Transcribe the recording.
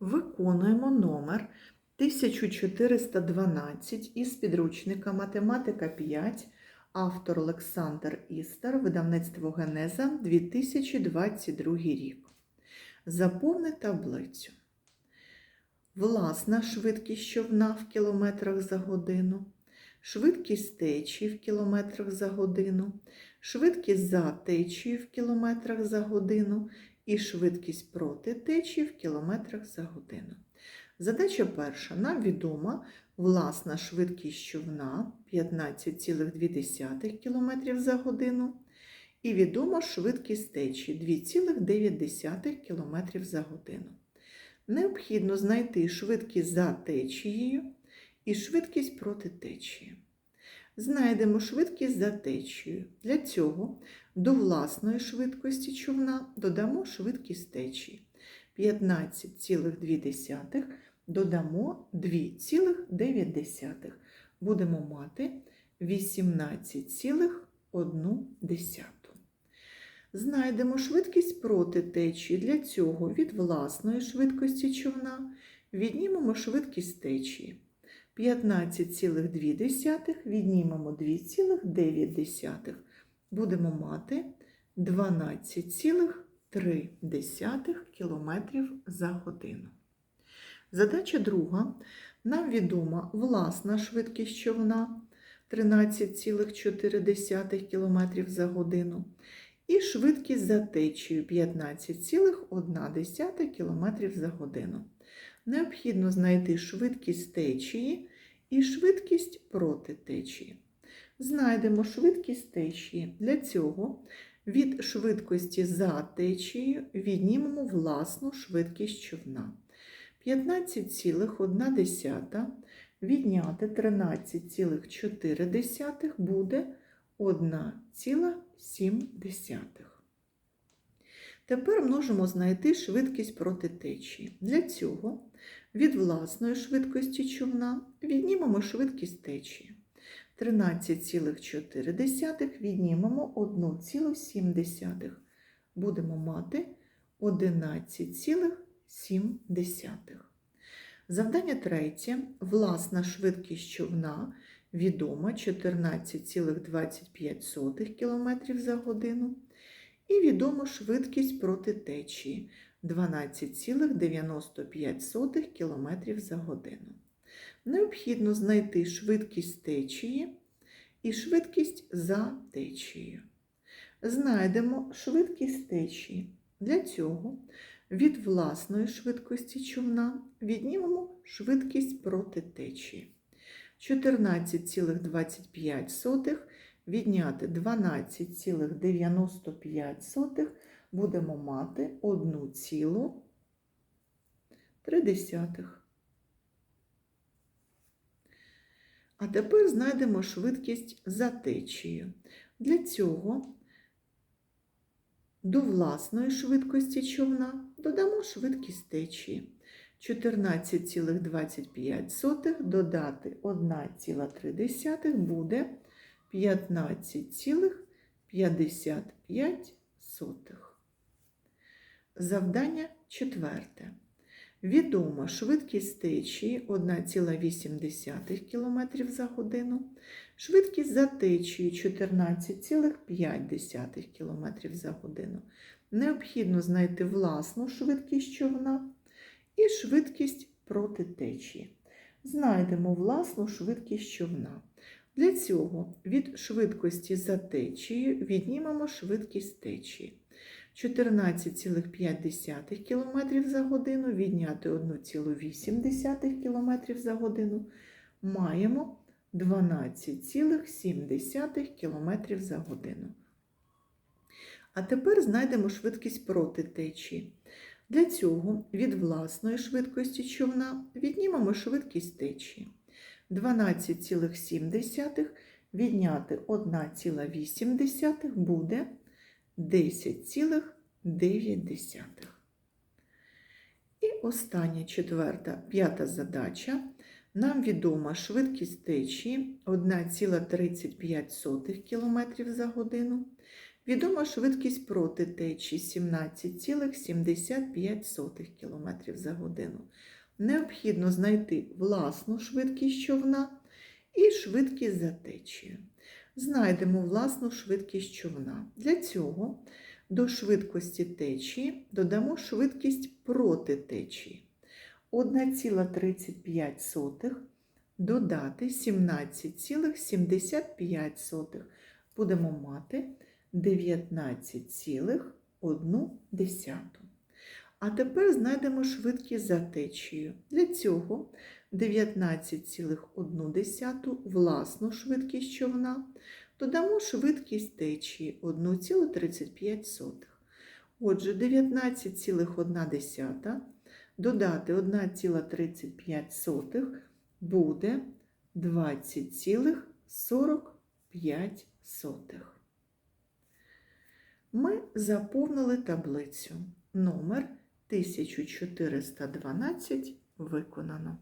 Виконуємо номер 1412 із підручника Математика 5, автор Олександр Істер, видавництво Генеза 2022 рік. Заповни таблицю. Власна швидкість човна в кілометрах за годину, швидкість течії в кілометрах за годину, швидкість за течією в кілометрах за годину і швидкість проти течії в кілометрах за годину. Задача перша. Нам відома власна швидкість човна 15,2 км за годину. І відома швидкість течії 2,9 км за годину. Необхідно знайти швидкість за течією і швидкість проти течії. Знайдемо швидкість за течією. Для цього до власної швидкості човна додамо швидкість течії. 15,2 додамо 2,9. Будемо мати 18,1. Знайдемо швидкість проти течії. Для цього від власної швидкості човна віднімемо швидкість течії. 15,2 віднімемо 2,9. Будемо мати 12,3 км за годину. Задача друга. Нам відома власна швидкість човна 13,4 км за годину і швидкість за течією 15,1 км за годину. Необхідно знайти швидкість течії і швидкість проти течії. Знайдемо швидкість течії. Для цього від швидкості за течією віднімемо власну швидкість човна. 15,1 відняти 13,4 буде 1,7. Тепер можемо знайти швидкість проти течії. Для цього від власної швидкості човна віднімемо швидкість течії. 13,4 віднімемо 1,7. Будемо мати 11,7. Завдання третє. Власна швидкість човна відома 14,25 км за годину. І відома швидкість проти течії 12,95 км за годину. Необхідно знайти швидкість течії і швидкість за течією. Знайдемо швидкість течії. Для цього від власної швидкості човна віднімемо швидкість проти течії. 14,25 відняти 12,95 будемо мати 1,3. А тепер знайдемо швидкість за течією. Для цього до власної швидкості човна додамо швидкість течії. 14,25 додати 1,3 буде 15,55. Завдання четверте. Відома швидкість течії 1,8 км за годину, швидкість за течією 14,5 км за годину. Необхідно знайти власну швидкість човна і швидкість проти течії. Знайдемо власну швидкість човна. Для цього від швидкості за течією віднімемо швидкість течії. 14,5 км за годину відняти 1,8 км за годину маємо 12,7 км за годину. А тепер знайдемо швидкість проти течії. Для цього від власної швидкості човна віднімемо швидкість течії. 12,7 відняти 1,8 буде 10,9. І остання четверта, п'ята задача. Нам відома швидкість течії 1,35 км за годину, Відома швидкість проти течії 17,75 км за годину. Необхідно знайти власну швидкість човна і швидкість за течією. Знайдемо власну швидкість човна. Для цього до швидкості течії додамо швидкість проти течії. 1,35 додати 17,75. Будемо мати 19,1. А тепер знайдемо швидкість за течією. Для цього 19,1 власну швидкість човна додамо швидкість течії 1,35. Отже, 19,1 додати 1,35 буде 20,45. Ми заповнили таблицю. Номер 1412 виконано.